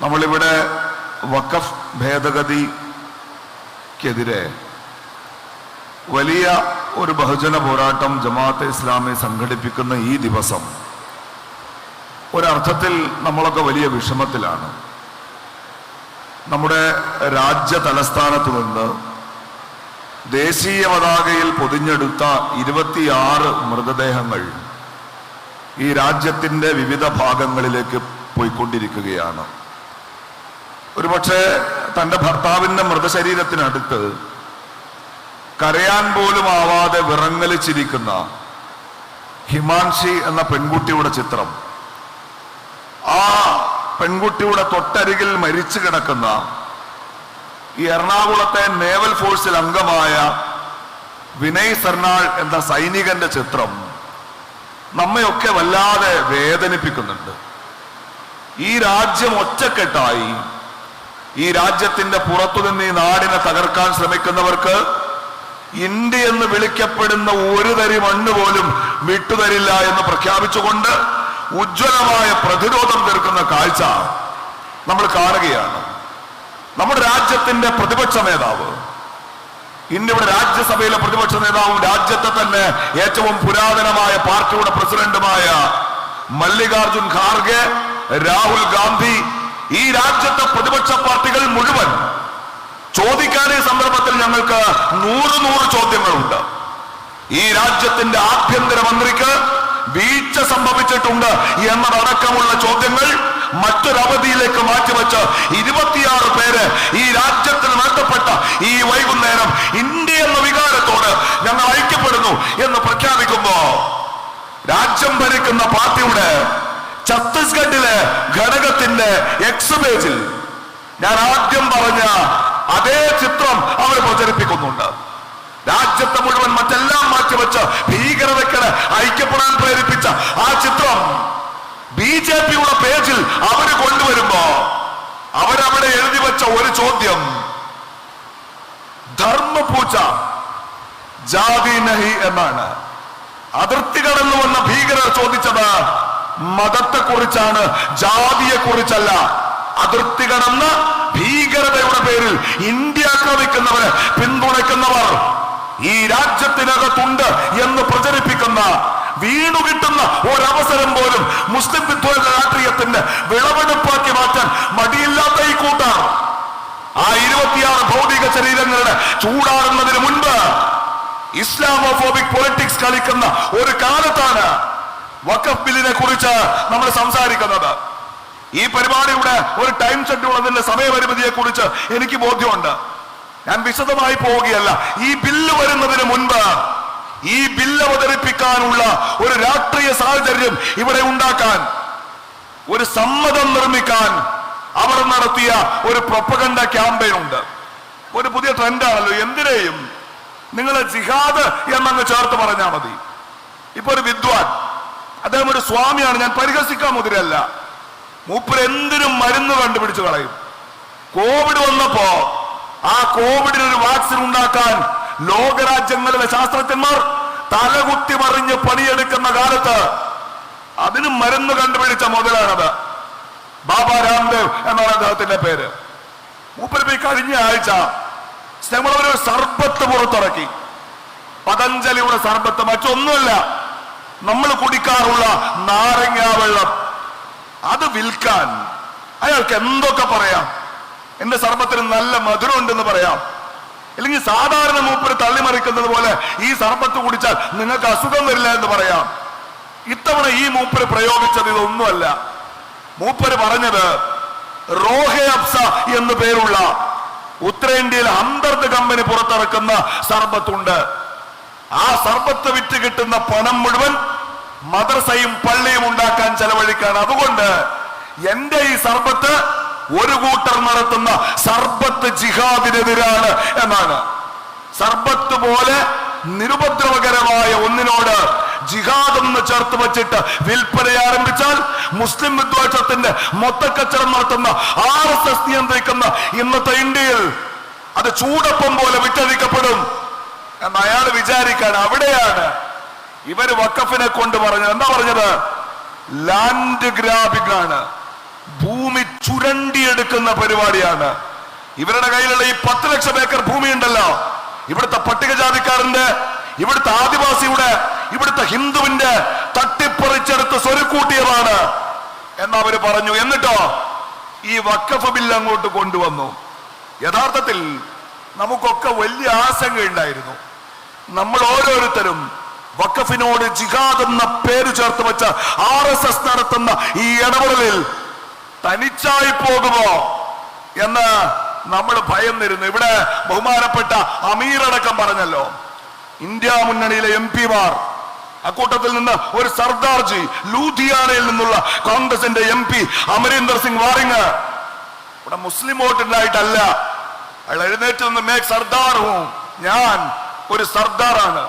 നമ്മളിവിടെ വഖഫ് ഭേദഗതിക്കെതിരെ വലിയ ഒരു ബഹുജന പോരാട്ടം ജമാഅത്തെ ഇസ്ലാമി സംഘടിപ്പിക്കുന്ന ഈ ദിവസം ഒരർത്ഥത്തിൽ നമ്മളൊക്കെ വലിയ വിഷമത്തിലാണ്. നമ്മുടെ രാജ്യ തലസ്ഥാനത്ത് നിന്ന് ദേശീയ പതാകയിൽ പൊതിഞ്ഞെടുത്ത ഇരുപത്തിയാറ് മൃതദേഹങ്ങൾ ഈ രാജ്യത്തിന്റെ വിവിധ ഭാഗങ്ങളിലേക്ക് പോയിക്കൊണ്ടിരിക്കുകയാണ്. ഒരുപക്ഷെ തന്റെ ഭർത്താവിന്റെ മൃതശരീരത്തിനടുത്ത് കരയാൻ പോലും ആവാതെ വിറങ്ങലിച്ചിരിക്കുന്ന ഹിമാൻഷി എന്ന പെൺകുട്ടിയുടെ ചിത്രം. ആ പെൺകുട്ടിയുടെ തൊട്ടരികിൽ മരിച്ചു കിടക്കുന്ന ഈ എറണാകുളത്തെ നേവൽ ഫോഴ്സിൽ അംഗമായ വിനയ് സർനാൾ എന്ന സൈനികന്റെ ചിത്രം നമ്മയൊക്കെ വല്ലാതെ വേദനിപ്പിക്കുന്നുണ്ട്. ഈ രാജ്യം ഒറ്റക്കെട്ടായി ഈ രാജ്യത്തിന്റെ പുറത്തുനിന്ന് ഈ നാടിനെ തകർക്കാൻ ശ്രമിക്കുന്നവർക്ക് ഇന്ത്യ എന്ന് വിളിക്കപ്പെടുന്ന ഒരു തരി മണ്ണ് പോലും വിട്ടുതരില്ല എന്ന് പ്രഖ്യാപിച്ചുകൊണ്ട് ഉജ്ജ്വലമായ പ്രതിരോധം തീർക്കുന്ന കാഴ്ച നമ്മൾ കാണുകയാണ്. നമ്മുടെ രാജ്യത്തിന്റെ പ്രതിപക്ഷ നേതാവ് ഇന്ത്യയുടെ രാജ്യസഭയിലെ പ്രതിപക്ഷ നേതാവും രാജ്യത്തെ തന്നെ ഏറ്റവും പുരാതനമായ പാർട്ടിയുടെ പ്രസിഡന്റുമായ മല്ലികാർജുൻ ഖാർഗെ രാഹുൽ ഗാന്ധി ഈ രാജ്യത്തെ പ്രതിപക്ഷ പാർട്ടികൾ മുഴുവൻ ചോദിക്കാനേ സന്ദർഭത്തിൽ ഞങ്ങൾക്ക് നൂറ് നൂറ് ചോദ്യങ്ങളുണ്ട്. ഈ രാജ്യത്തിന്റെ ആഭ്യന്തര മന്ത്രിക്ക് വീഴ്ച സംഭവിച്ചിട്ടുണ്ട് എന്നതടക്കമുള്ള ചോദ്യങ്ങൾ മറ്റൊരവധിയിലേക്ക് മാറ്റിവെച്ച് ഇരുപത്തിയാറ് പേര് ഈ രാജ്യത്തിന് നഷ്ടപ്പെട്ട ഈ വൈകുന്നേരം ഇന്ത്യ എന്ന വികാരത്തോട് ഞങ്ങൾ ഐക്യപ്പെടുന്നു എന്ന് പ്രഖ്യാപിക്കുമ്പോ രാജ്യം ഭരിക്കുന്ന പാർട്ടിയുടെ ഛത്തീസ്ഗഡിലെ ഘടകത്തിന്റെ എക്സ് പേജിൽ ഞാൻ ആദ്യം പറഞ്ഞ അതേ ചിത്രം അവർ പ്രചരിപ്പിക്കുന്നുണ്ട്. രാജ്യത്തെ മുഴുവൻ മറ്റെല്ലാം മാറ്റിവെച്ച് ഭീകരതയ്ക്കിടെ ഐക്യപ്പെടാൻ പ്രേരിപ്പിച്ച ആ ചിത്രം ബി ജെ പിയുടെ പേജിൽ അവർ കൊണ്ടുവരുമ്പോ അവരവിടെ എഴുതി വെച്ച ഒരു ചോദ്യം. ധർമ്മ പൂജ ജാതി നഹി എന്നാണ്. അതിർത്തി കടന്നു വന്ന ഭീകരർ ചോദിച്ചത് മതത്തെ കുറിച്ചാണ് ജാതിയെ കുറിച്ചല്ല കടന്ന് ഭീകരതയുടെ പേരിൽ ഇന്ത്യ ആക്രമിക്കുന്നവരെ പിന്തുണയ്ക്കുന്നവർ ഈ രാജ്യത്തിനകത്തുണ്ട് എന്ന് പ്രചരിപ്പിക്കുന്ന വീണു കിട്ടുന്ന ഒരവസരം പോലും മുസ്ലിം വിദ്വേഷ രാഷ്ട്രീയത്തിന്റെ വിളവെടുപ്പാക്കി മാറ്റാൻ മടിയില്ലാത്ത ഈ കൂട്ടർ. ആ ഇരുപത്തിയാറ് ഭൗതിക ശരീരങ്ങളുടെ ചൂടാറുന്നതിന് മുൻപ് ഇസ്ലാമോഫോബിക് പൊളിറ്റിക്സ് കളിക്കുന്ന ഒരു കാലത്താണ് വഖഫ് ബില്ലിനെ കുറിച്ച് നമ്മൾ സംസാരിക്കുന്നത്. ഈ പരിപാടിയുടെ ഒരു ടൈം ഷെഡ്യൂൾ അതിന്റെ സമയപരിമിതിയെ കുറിച്ച് എനിക്ക് ബോധ്യമുണ്ട്. ഞാൻ വിശദമായി പോവുകയല്ല. ഈ ബില്ല് വരുന്നതിന് മുൻപ് ഈ ബില്ല് അവതരിപ്പിക്കാനുള്ള ഒരു രാഷ്ട്രീയ സാഹചര്യം ഇവിടെ ഉണ്ടാക്കാൻ ഒരു സമ്മതം നിർമ്മിക്കാൻ അവർ നടത്തിയ ഒരു പ്രൊപ്പഗണ്ട ക്യാമ്പയിൻ ഉണ്ട്. ഒരു പുതിയ ട്രെൻഡാണല്ലോ എന്തിനേയും നിങ്ങൾ ജിഹാദ് എന്നങ്ങ് ചേർത്ത് പറഞ്ഞാൽ മതി. ഇപ്പൊ ഒരു വിദ്വാൻ അദ്ദേഹം ഒരു സ്വാമിയാണ് ഞാൻ പരിഹസിക്കാൻ മുതിരല്ല മൂപ്പർ എന്തിനും മരുന്ന് കണ്ടുപിടിച്ചു കളയും. കോവിഡ് വന്നപ്പോ ആ കോവിഡിന് ഒരു വാക്സിൻ ഉണ്ടാക്കാൻ ലോകരാജ്യങ്ങളിലെ ശാസ്ത്രജ്ഞന്മാർ തലകുത്തി മറിഞ്ഞ് പണിയെടുക്കുന്ന കാലത്ത് അതിന് മരുന്ന് കണ്ടുപിടിച്ച മുതലാണത്. ബാബ രാംദേവ് എന്നാണ് അദ്ദേഹത്തിന്റെ പേര്. മൂപ്പരിപ്പോ കഴിഞ്ഞ ആഴ്ച ഞങ്ങളൊരു സർബത്ത് പുറത്തിറക്കി. പതഞ്ജലിയുടെ സർബത്ത് മറ്റൊന്നുമല്ല. നമ്മൾ കുടിക്കാറുള്ള നാരങ്ങ വെള്ളം. അത് വിൽക്കാൻ അയാൾക്ക് എന്തൊക്കെ പറയാം? എന്റെ സർബത്തിന് നല്ല മധുരം ഉണ്ടെന്ന് പറയാം. അല്ലെങ്കിൽ സാധാരണ മൂപ്പര് തള്ളിമറിക്കുന്നത് പോലെ ഈ സർബത്ത് കുടിച്ചാൽ നിങ്ങൾക്ക് അസുഖം വരില്ല എന്ന് പറയാം. ഇത്തവണ ഈ മൂപ്പര് പ്രയോഗിച്ചത് ഇതൊന്നുമല്ല. മൂപ്പര് പറഞ്ഞത് റോഹെ അബ്സ എന്ന് പേരുള്ള ഉത്തരേന്ത്യയിൽ ഹംദർദ് കമ്പനി പുറത്തിറക്കുന്ന സർബത്തുണ്ട് ആ സർബത്ത് വിറ്റ് കിട്ടുന്ന പണം മുഴുവൻ മദ്രസയും പള്ളിയും ഉണ്ടാക്കാൻ ചെലവഴിക്കാണ്. അതുകൊണ്ട് എന്റെ ഈ സർബത്ത് ഒരു കൂട്ടർ നടത്തുന്ന സർബത്ത് ജിഹാദിനെതിരാണ് എന്നാണ്. സർബത്ത് പോലെ നിരുപദ്രവകരമായ ഒന്നിനോട് ജിഹാദ് എന്ന് ചേർത്ത് വച്ചിട്ട് വിൽപ്പന ആരംഭിച്ചാൽ മുസ്ലിം വിദ്വേഷത്തിന്റെ മൊത്തക്കച്ചവടം നടത്തുന്ന ആർ എസ് എസ് നിയന്ത്രിക്കുന്ന ഇന്നത്തെ ഇന്ത്യയിൽ അത് ചൂടപ്പം പോലെ വിറ്റഴിക്കപ്പെടും. എന്ന് അയാൾ വിചാരിക്കാൻ അവിടെയാണ് ഇവർ വക്കഫിനെ കൊണ്ട് പറഞ്ഞത്. എന്താ പറഞ്ഞത്? ലാൻഡ് ഗ്രാബിംഗ് ആണ്. ഭൂമി ചുരണ്ടിയെടുക്കുന്ന പരിപാടിയാണ്. ഇവരുടെ കയ്യിലുള്ള ഈ പത്ത് ലക്ഷം ഏക്കർ ഭൂമി ഉണ്ടല്ലോ ഇവിടുത്തെ പട്ടികജാതിക്കാരന്റെ ഇവിടുത്തെ ആദിവാസിയുടെ ഇവിടുത്തെ ഹിന്ദുവിന്റെ തട്ടിപ്പറിച്ചെടുത്ത് സ്വരുക്കൂട്ടിയതാണ്. എന്നവര് പറഞ്ഞു. എന്നിട്ടോ ഈ വക്കഫ് ബില്ല് അങ്ങോട്ട് കൊണ്ടുവന്നു. യഥാർത്ഥത്തിൽ നമുക്കൊക്കെ വലിയ ആശങ്കയുണ്ടായിരുന്നു നമ്മൾ ഓരോരുത്തരും വക്കഫിനോട് ജിഹാദ് എന്ന പേര് ചേർത്ത് വെച്ച ആർ എസ് എസ് നടത്തുന്ന ഈ ഇടപെടലിൽ തനിച്ചായി പോകുമോ എന്ന് നമ്മൾ ഭയന്നിരുന്നു. ഇവിടെ ബഹുമാനപ്പെട്ട അമീറടക്കം പറഞ്ഞല്ലോ. ഇന്ത്യ മുന്നണിയിലെ എം പിമാർ അക്കൂട്ടത്തിൽ നിന്ന് ഒരു സർദാർജി ലൂധിയാനയിൽ നിന്നുള്ള കോൺഗ്രസിന്റെ എം പി അമരീന്ദർ സിംഗ് വാറിങ് ഇവിടെ മുസ്ലിം വോട്ടുണ്ടായിട്ടല്ല അയാൾ എഴുന്നേറ്റ് നിന്ന് മേക്ക് സർദാർ ഹും. ഞാൻ ഒരു സർദാറാണ്.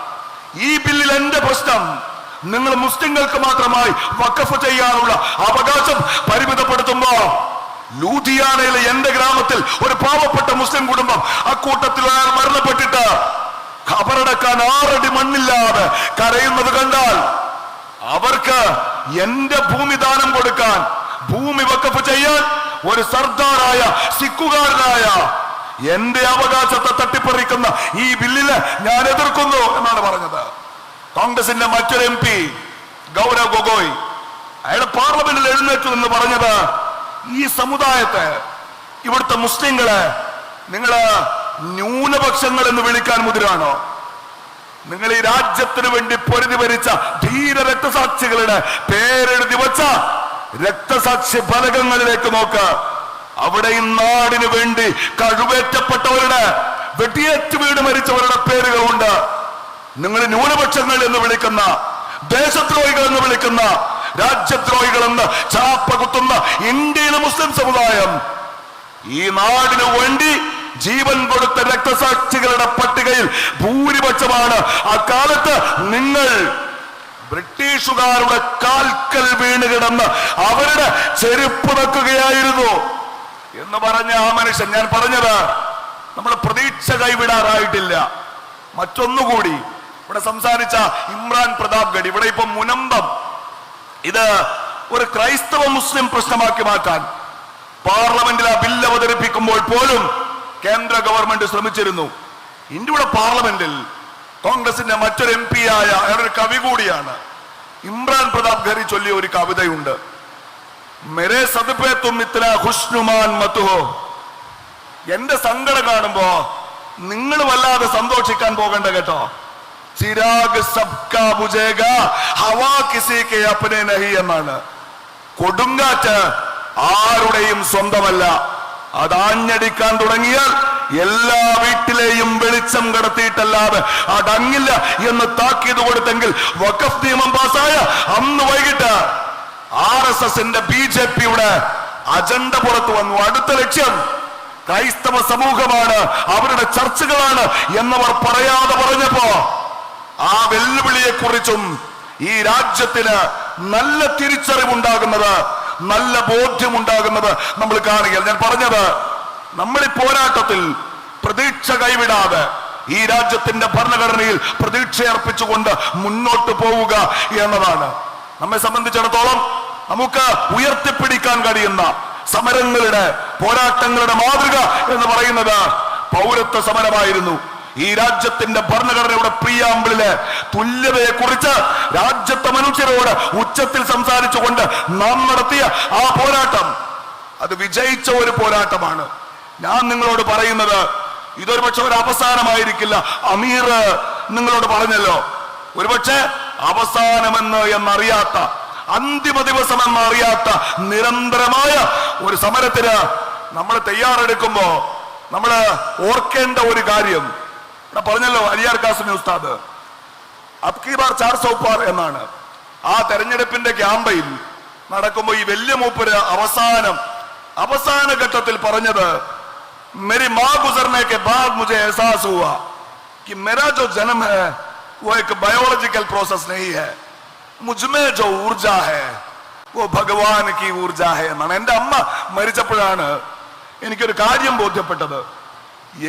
ഈ ബില്ലിൽ എന്റെ പ്രശ്നം നിങ്ങൾ മുസ്ലിങ്ങൾക്ക് മാത്രമായി വക്കഫ് ചെയ്യാനുള്ള അവകാശം പരിമിതപ്പെടുത്തുമ്പോ ലൂധിയാനയിലെ എന്റെ ഗ്രാമത്തിൽ ഒരു പാവപ്പെട്ട മുസ്ലിം കുടുംബം അക്കൂട്ടത്തിൽ മരണപ്പെട്ടിട്ട് ഖബറടക്കാൻ ആറടി മണ്ണില്ലാതെ കരയുന്നത് കണ്ടാൽ അവർക്ക് എന്റെ ഭൂമി ദാനം കൊടുക്കാൻ ഭൂമി വക്കഫ് ചെയ്യാൻ ഒരു സർദാറായ സിക്കുകാരനായ എന്റെ അവകാശത്തെ തട്ടിപ്പറിക്കുന്ന ഈ ബില്ലിൽ ഞാൻ എതിർക്കുന്നു എന്നാണ് പറഞ്ഞത്. കോൺഗ്രസിന്റെ മറ്റൊരു എം പി ഗൗരവ് ഗൊഗോയ് അയാൾ പാർലമെന്റിൽ എഴുന്നേറ്റു എന്ന് പറഞ്ഞത് ഈ സമുദായത്തെ ഇവിടുത്തെ മുസ്ലിങ്ങളെ നിങ്ങൾ ന്യൂനപക്ഷങ്ങൾ എന്ന് വിളിക്കാൻ മുതിരാണോ? നിങ്ങൾ ഈ രാജ്യത്തിന് വേണ്ടി പൊരുതി ഭരിച്ച ധീര രക്തസാക്ഷികളുടെ പേരെഴുതി വച്ച രക്തസാക്ഷി ഫലകങ്ങളിലേക്ക് നോക്ക്. അവിടെ ഈ നാടിന് വേണ്ടി കഴുവേറ്റപ്പെട്ടവരുടെ വെട്ടിയേറ്റ് വീട് മരിച്ചവരുടെ പേരുകളുണ്ട്. നിങ്ങൾ ന്യൂനപക്ഷങ്ങൾ എന്ന് വിളിക്കുന്ന ദേശദ്രോഹികൾ എന്ന് വിളിക്കുന്ന രാജ്യദ്രോഹികൾ എന്ന് ചാപ്പ കുത്തുന്ന ഇന്ത്യയിലെ മുസ്ലിം സമുദായം ഈ നാടിനു വേണ്ടി ജീവൻ കൊടുത്ത രക്തസാക്ഷികളുടെ പട്ടികയിൽ ഭൂരിപക്ഷമാണ്. ആ കാലത്ത് നിങ്ങൾ ബ്രിട്ടീഷുകാരുടെ കാൽക്കൽ വീണ് കിടന്ന് അവരുടെ ചെരുപ്പ് വെക്കുകയായിരുന്നു. എന്ന് പറഞ്ഞ ആ മനുഷ്യൻ ഞാൻ പറഞ്ഞത് നമ്മൾ പ്രതീക്ഷ കൈവിടാറായിട്ടില്ല. മറ്റൊന്നുകൂടി ഇവിടെ സംസാരിച്ച ഇമ്രാൻ പ്രതാപ് ഗഡ് ഇവിടെ ഇപ്പൊ മുനമ്പം. ഇത് ഒരു ക്രൈസ്തവ മുസ്ലിം പ്രശ്നമാക്കി മാറ്റാൻ പാർലമെന്റിൽ ആ ബില്ല് അവതരിപ്പിക്കുമ്പോൾ പോലും കേന്ദ്ര ഗവൺമെന്റ് ശ്രമിച്ചിരുന്നു. ഇന്ത്യയുടെ പാർലമെന്റിൽ കോൺഗ്രസിന്റെ മറ്റൊരു എം പി ആയ അയാളൊരു കവി കൂടിയാണ് ഇമ്രാൻ പ്രതാപ് ഖരി ചൊല്ലിയ ഒരു കവിതയുണ്ട്. മെരെ സദപേ തും ഇത്ര ഹുഷ്നുമാൻ മത്തുഹോ എന്റെ സങ്കടം കാണുമ്പോ നിങ്ങൾ വല്ലാതെ സന്തോഷിക്കാൻ പോകണ്ട കേട്ടോ. ചിരാഗ് സബ്കാ ബുജേഗ ഹവാ കിസിക്ക് അപ്പനെ നഹി എന്നാണ്. കൊടുങ്കാറ്റ് ആരുടെയും സ്വന്തമല്ല. അതാഞ്ഞടിക്കാൻ തുടങ്ങിയാൽ എല്ലാ വീട്ടിലെയും വെളിച്ചം കടത്തിയിട്ടല്ലാതെ അടങ്ങില്ല എന്ന് താക്കീത് കൊടുത്തെങ്കിൽ വഖഫ് നിയമം പാസ്സായ അന്ന് വൈകിട്ട് ആർ എസ് എസിന്റെ ബി ജെ പിയുടെ അജണ്ട പുറത്തു വന്നു. അടുത്ത ലക്ഷ്യം ക്രൈസ്തവ സമൂഹമാണ് അവരുടെ ചർച്ചകളാണ് എന്നവർ പറയാതെ പറഞ്ഞപ്പോ ആ വെല്ലുവിളിയെ കുറിച്ചും ഈ രാജ്യത്തിന് നല്ല തിരിച്ചറിവുണ്ടാകുന്നത് നല്ല ബോധ്യമുണ്ടാകുന്നത് നമ്മൾ കാണുകയാണ്. ഞാൻ പറഞ്ഞത് നമ്മൾ ഈ പോരാട്ടത്തിൽ പ്രതീക്ഷ കൈവിടാതെ ഈ രാജ്യത്തിന്റെ ഭരണഘടനയിൽ പ്രതീക്ഷ അർപ്പിച്ചുകൊണ്ട് മുന്നോട്ട് പോവുക എന്നതാണ്. നമ്മെ സംബന്ധിച്ചിടത്തോളം നമുക്ക് ഉയർത്തിപ്പിടിക്കാൻ കഴിയുന്ന സമരങ്ങളുടെ പോരാട്ടങ്ങളുടെ മാതൃക എന്ന് പറയുന്നത് പൗരത്വ സമരമായിരുന്നു. ഈ രാജ്യത്തിന്റെ ഭരണഘടനയുടെ പ്രിയാമ്പിളിലെ തുല്യതയെ കുറിച്ച് രാജ്യത്തെ മനുഷ്യരോട് ഉച്ചത്തിൽ സംസാരിച്ചുകൊണ്ട് നാം നടത്തിയ ആ പോരാട്ടം അത് വിജയിച്ച ഒരു പോരാട്ടമാണ്. ഞാൻ നിങ്ങളോട് പറയുന്നത് ഇതൊരു പക്ഷെ ഒരു അവസാനമായിരിക്കില്ല. അമീർ നിങ്ങളോട് പറഞ്ഞല്ലോ ഒരുപക്ഷെ അവസാനമെന്ന് എന്നറിയാത്ത അന്തിമ ദിവസം എന്നറിയാത്ത നിരന്തരമായ ഒരു സമരത്തിന് നമ്മൾ തയ്യാറെടുക്കുമ്പോ നമ്മൾ ഓർക്കേണ്ട ഒരു കാര്യം ഇവിടെ പറഞ്ഞല്ലോ അലിയാർ കാസിമി ഉസ്താദ് അബ്കി ബാർ ചാർ സൗപ്പാർ എന്നാണ് ആ തെരഞ്ഞെടുപ്പിന്റെ ക്യാമ്പയിൽ നടക്കുമ്പോൾ ഈ വലിയ മൂപ്പര് അവസാനം അവസാന ഘട്ടത്തിൽ പറഞ്ഞത് मेरी माँ गुजरने के बाद मुझे एहसास हुआ कि मेरा जो जन्म है वो एक बायोलॉजिकल प्रोसेस नहीं है മുജ്മേ ജോ ഊർജ ഹേ. ഓ ഭഗവാൻ കി ഊർജ ഹേ എന്നാണ്. എന്റെ അമ്മ മരിച്ചപ്പോഴാണ് എനിക്കൊരു കാര്യം ബോധ്യപ്പെട്ടത്.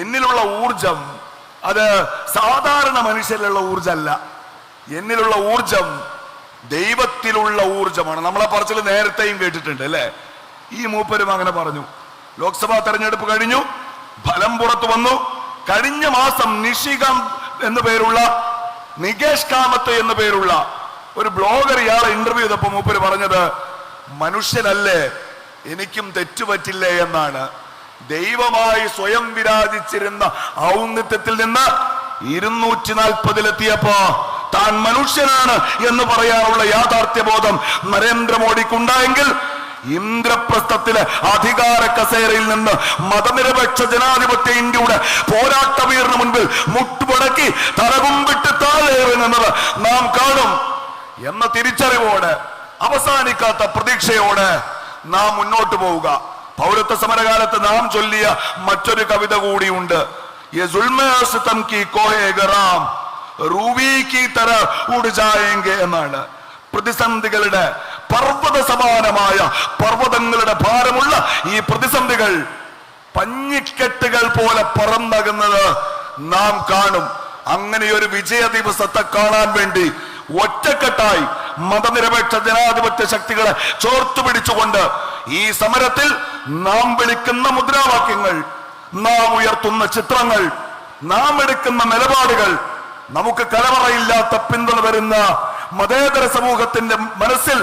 എന്നിലുള്ള ഊർജം അത് സാധാരണ മനുഷ്യരിലുള്ള ഊർജമല്ല എന്നിലുള്ള ഊർജം ദൈവത്തിലുള്ള ഊർജമാണ്. നമ്മളെ പറച്ചിൽ നേരത്തെയും കേട്ടിട്ടുണ്ട് അല്ലേ? ഈ മൂപ്പരും അങ്ങനെ പറഞ്ഞു ലോക്സഭാ തെരഞ്ഞെടുപ്പ് കഴിഞ്ഞു ഫലം പുറത്തു വന്നു. കഴിഞ്ഞ മാസം നിഷികാന്ത് എന്നു പേരുള്ള നികേഷ് കാമത്ത് എന്നു പേരുള്ള ഒരു ബ്ലോഗർ ഇയാളെ ഇന്റർവ്യൂ ചെയ്തപ്പോ മൂപ്പര് പറഞ്ഞത് മനുഷ്യനല്ലേ എനിക്കും തെറ്റുപറ്റില്ലേ എന്നാണ്. ദൈവമായി സ്വയം വിരാജിച്ചിരുന്ന ഔന്നിത്യത്തിൽ നിന്ന് ഇരുന്നൂറ്റി നാൽപ്പതിലെത്തിയപ്പോ താൻ മനുഷ്യനാണ് എന്ന് പറയാനുള്ള യാഥാർത്ഥ്യബോധം നരേന്ദ്രമോദിക്കുണ്ടായെങ്കിൽ ഇന്ദ്രപ്രസ്ഥത്തിലെ അധികാര കസേരയിൽ നിന്ന് മതനിരപേക്ഷ ജനാധിപത്യ ഇന്ത്യയുടെ പോരാട്ട വീറിന് മുൻപിൽ മുട്ടുപടക്കി തലകുമ്പിട്ട് താഴെ ഇറങ്ങുന്നത് നാം കാണും. എന്ന തിരിച്ചറിവോട് അവസാനിക്കാത്ത പ്രതീക്ഷയോട് നാം മുന്നോട്ട് പോവുക. പൗരത്വ സമരകാലത്ത് നാം ചൊല്ലിയ മറ്റൊരു കവിത കൂടിയുണ്ട്. എന്നാണ്. പ്രതിസന്ധികളുടെ പർവത സമാനമായ പർവതങ്ങളുടെ ഭാരമുള്ള ഈ പ്രതിസന്ധികൾ പഞ്ഞിക്കെട്ടുകൾ പോലെ പറന്നകുന്നത് നാം കാണും. അങ്ങനെ ഒരു വിജയ ദിവസത്തെ കാണാൻ വേണ്ടി ഒറ്റക്കെട്ടായി മതനിരപേക്ഷ ജനാധിപത്യ ശക്തികളെ ചോർത്തു പിടിച്ചുകൊണ്ട് ഈ സമരത്തിൽ നാം വിളിക്കുന്ന മുദ്രാവാക്യങ്ങൾ നാം ഉയർത്തുന്ന ചിത്രങ്ങൾ നാം എടുക്കുന്ന നിലപാടുകൾ നമുക്ക് കലവറയില്ലാത്ത പിന്തുണ വരുന്ന മതേതര സമൂഹത്തിന്റെ മനസ്സിൽ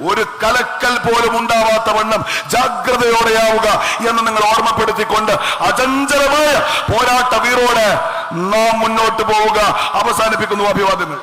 ഒരു കലക്കൽ പോലും ഉണ്ടാവാത്ത വണ്ണം ജാഗ്രതയോടെയാവുക എന്ന് നിങ്ങൾ ഓർമ്മപ്പെടുത്തിക്കൊണ്ട് അചഞ്ചലമായ പോരാട്ട വീറോടെ നാം മുന്നോട്ട് പോവുക. അവസാനിപ്പിക്കുന്നു അഭിവാദ്യങ്ങൾ.